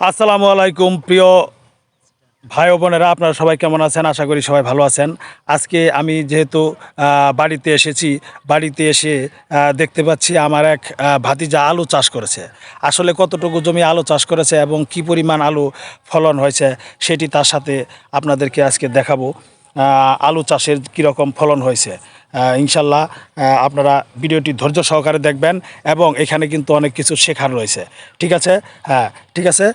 আসসালামু আলাইকুম, প্রিয় ভাই বোনেরা, আপনারা সবাই কেমন আছেন? আশা করি সবাই ভালো আছেন। আজকে আমি যেহেতু বাড়িতে এসেছি, বাড়িতে এসে দেখতে পাচ্ছি আমার এক ভাতিজা আলু চাষ করেছে। আসলে কতটুকু জমি আলু চাষ করেছে এবং কি পরিমাণ আলু ফলন হয়েছে সেটি তার সাথে আপনাদেরকে আজকে দেখাবো। আলু চাষের কীরকম ফলন হয়েছে। ইনশাল্লাহ আপনারা ভিডিওটি ধৈর্য সহকারে দেখবেন এবং এখানে কিন্তু অনেক কিছু শেখার রয়েছে। ঠিক আছে? হ্যাঁ ঠিক আছে?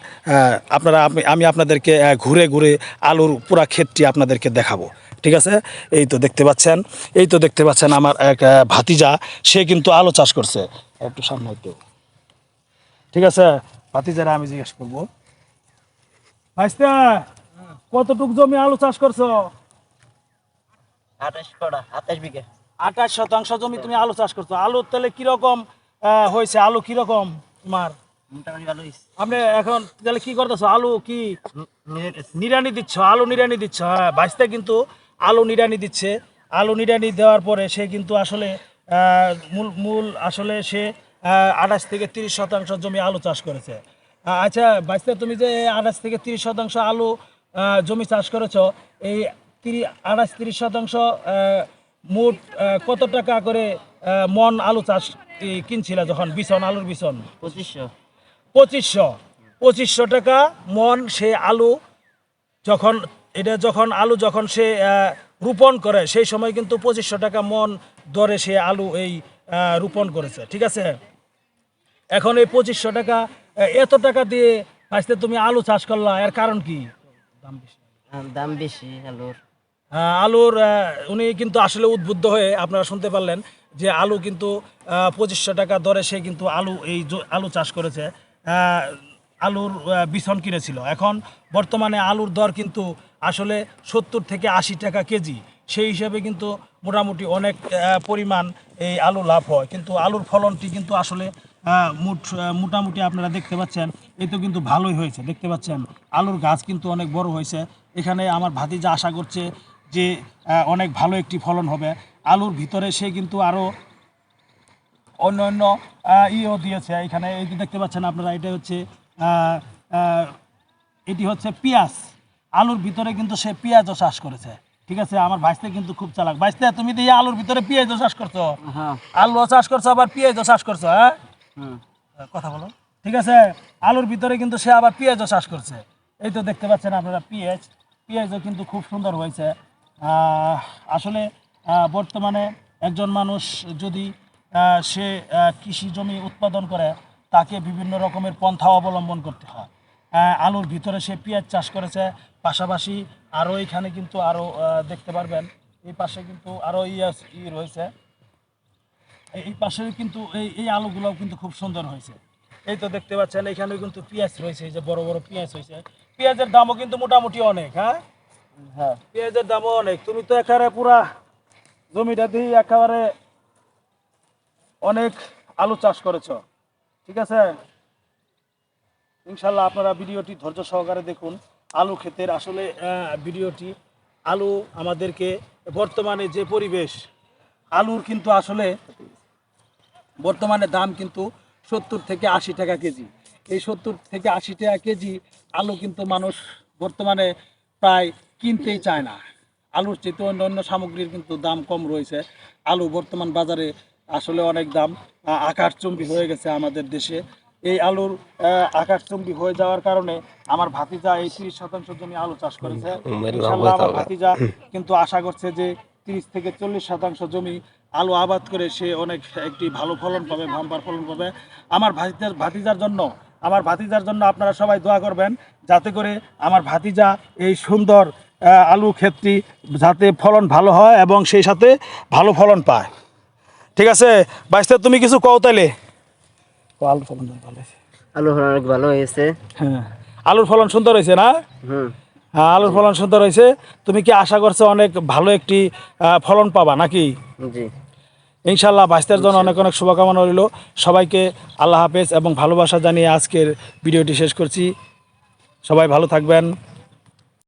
আপনারা, আমি আমি আপনাদেরকে ঘুরে ঘুরে আলুর পুরা ক্ষেতটি আপনাদেরকে দেখাবো। ঠিক আছে? এই তো দেখতে পাচ্ছেন, এই তো দেখতে পাচ্ছেন আমার এক ভাতিজা, সে কিন্তু আলু চাষ করছে। একটু সামনে একটু। ঠিক আছে? ভাতিজারা, আমি জিজ্ঞেস করব। কতটুক জমি আলু চাষ করছ? আঠাশ কটা আঠাশ বিঘা। আঠাশ শতাংশ জমি তুমি আলু চাষ করছ। আলু তাহলে কীরকম হয়েছে? আলু কীরকম তোমার? আপনি এখন তাহলে কি করতেছো? আলু কি নিরানি দিচ্ছ? আলু নিরানি দিচ্ছ? হ্যাঁ বাইশটা কিন্তু আলু নিরানি দিচ্ছে। আলু নিরানি দেওয়ার পরে সে কিন্তু আসলে মূল মূল আসলে সে আঠাশ থেকে তিরিশ শতাংশ জমি আলু চাষ করেছে। আচ্ছা বাইশটা তুমি যে আঠাশ থেকে তিরিশ শতাংশ আলু জমি চাষ করেছ এই আঠাশ তিরিশ শতাংশ মোট কত টাকা করে মন আলু চাষ কিনছিলে যখন? বিছন আলুর বিছন? পঁচিশশো। পঁচিশশো। পঁচিশশো টাকা মন সে আলু যখন এটা যখন আলু যখন সে রোপণ করে সেই সময় কিন্তু পঁচিশশো টাকা মন দরে সে আলু এই রোপণ করেছে। ঠিক আছে? এখন এই পঁচিশশো টাকা এত টাকা দিয়ে আজকে তুমি আলু চাষ করলা এর কারণ কি? দাম বেশি। দাম বেশি আলুর। আলুর উনি কিন্তু আসলে উদ্বুদ্ধ হয়ে আপনারা শুনতে পারলেন যে আলু কিন্তু পঁচিশশো টাকা দরে সে কিন্তু আলু, এই আলু চাষ করেছে। আলুর বিছন কিনেছিল। এখন বর্তমানে আলুর দর কিন্তু আসলে সত্তর থেকে আশি টাকা কেজি। সেই হিসাবে কিন্তু মোটামুটি অনেক পরিমাণ এই আলু লাভ হয়। কিন্তু আলুর ফলনটি কিন্তু আসলে মোট মোটামুটি আপনারা দেখতে পাচ্ছেন, এই তো কিন্তু ভালোই হয়েছে। দেখতে পাচ্ছেন, আলুর গাছ কিন্তু অনেক বড় হয়েছে। এখানে আমার ভাতিজা আশা করছে যে অনেক ভালো একটি ফলন হবে। আলুর ভিতরে সে কিন্তু আরও অন্য অন্য ইও দিয়েছে এখানে। এই যে দেখতে পাচ্ছেন আপনারা এটা হচ্ছে এটি হচ্ছে পেঁয়াজ। আলুর ভিতরে কিন্তু সে পেঁয়াজও চাষ করেছে। ঠিক আছে আমার ভাইস্তে কিন্তু খুব চালাক। ভাইস্তে তুমি দিয়ে আলুর ভিতরে পেঁয়াজও চাষ করছ। হ্যাঁ। আলুও চাষ করছ আবার পেঁয়াজও চাষ করছ হ্যাঁ? কথা বলো। ঠিক আছে আলুর ভিতরে কিন্তু সে আবার পেঁয়াজও চাষ করছে। এই তো দেখতে পাচ্ছেন আপনারা পেঁয়াজ। পেঁয়াজও কিন্তু খুব সুন্দর হয়েছে। আসলে বর্তমানে একজন মানুষ যদি সে কৃষি জমি উৎপাদন করে, তাকে বিভিন্ন রকমের পন্থা অবলম্বন করতে হয়। আলুর ভিতরে সে পেঁয়াজ চাষ করেছে, পাশাপাশি আরও এখানে কিন্তু আরও দেখতে পারবেন, এই পাশে কিন্তু আরও ই রয়েছে। এই পাশে কিন্তু এই এই আলুগুলোও কিন্তু খুব সুন্দর হয়েছে। এই তো দেখতে পাচ্ছেন, এখানেও কিন্তু পেঁয়াজ রয়েছে, এই যে বড় বড় পেঁয়াজ হয়েছে। পেঁয়াজের দামও কিন্তু মোটামুটি অনেক হ্যাঁ? হ্যাঁ। পেঁয়াজের দামও অনেক। তুমি তো একেবারে পুরা জমিটা দিয়ে একেবারে অনেক আলু চাষ করেছ। ঠিক আছে? ইনশাল্লাহ আপনারা ভিডিওটি ধৈর্য সহকারে দেখুন। আলু ক্ষেতের আসলে ভিডিওটি, আলু আমাদেরকে বর্তমানে যে পরিবেশ, আলুর কিন্তু আসলে বর্তমানে দাম কিন্তু সত্তর থেকে আশি টাকা কেজি। এই সত্তর থেকে আশি টাকা কেজি আলু কিন্তু মানুষ বর্তমানে প্রায় কিনতেই চায় না। আলুর চেয়ে অন্য অন্য সামগ্রীর কিন্তু দাম কম রয়েছে। আলু বর্তমান বাজারে আসলে অনেক দাম। আকাশচুম্বী হয়ে গেছে আমাদের দেশে। এই আলুর আকাশচুম্বী হয়ে যাওয়ার কারণে আমার ভাতিজা এই তিরিশ শতাংশ জমি আলু চাষ করেছে। আমার ভাতিজা কিন্তু আশা করছে যে তিরিশ থেকে চল্লিশ শতাংশ জমি আলু আবাদ করে সে অনেক একটি ভালো ফলন পাবে ভাম্পার ফলন পাবে। আমার ভাতিজার ভাতিজার জন্য আমার ভাতিজার জন্য আপনারা সবাই দোয়া করবেন যাতে করে আমার ভাতিজা এই সুন্দর আলু ক্ষেতটি যাতে ফলন ভালো হয় এবং সেই সাথে ভালো ফলন পায়। ঠিক আছে? বাইশটা তুমি কিছু কও তাইলে? ফলন ভালো হয়েছে। আলু অনেক ভালো হয়েছে। হ্যাঁ। আলুর ফলন সুন্দর হয়েছে না? হুম। হ্যাঁ আলুর ফলন সুন্দর হয়েছে। তুমি কি আশা করছ অনেক ভালো একটি ফলন পাবা নাকি? জি। ইনশাল্লাহ বাইশটার জন্য অনেক অনেক শুভকামনা রইল। সবাইকে আল্লাহ হাফেজ এবং ভালোবাসা জানিয়ে আজকের ভিডিওটি শেষ করছি। সবাই ভালো থাকবেন।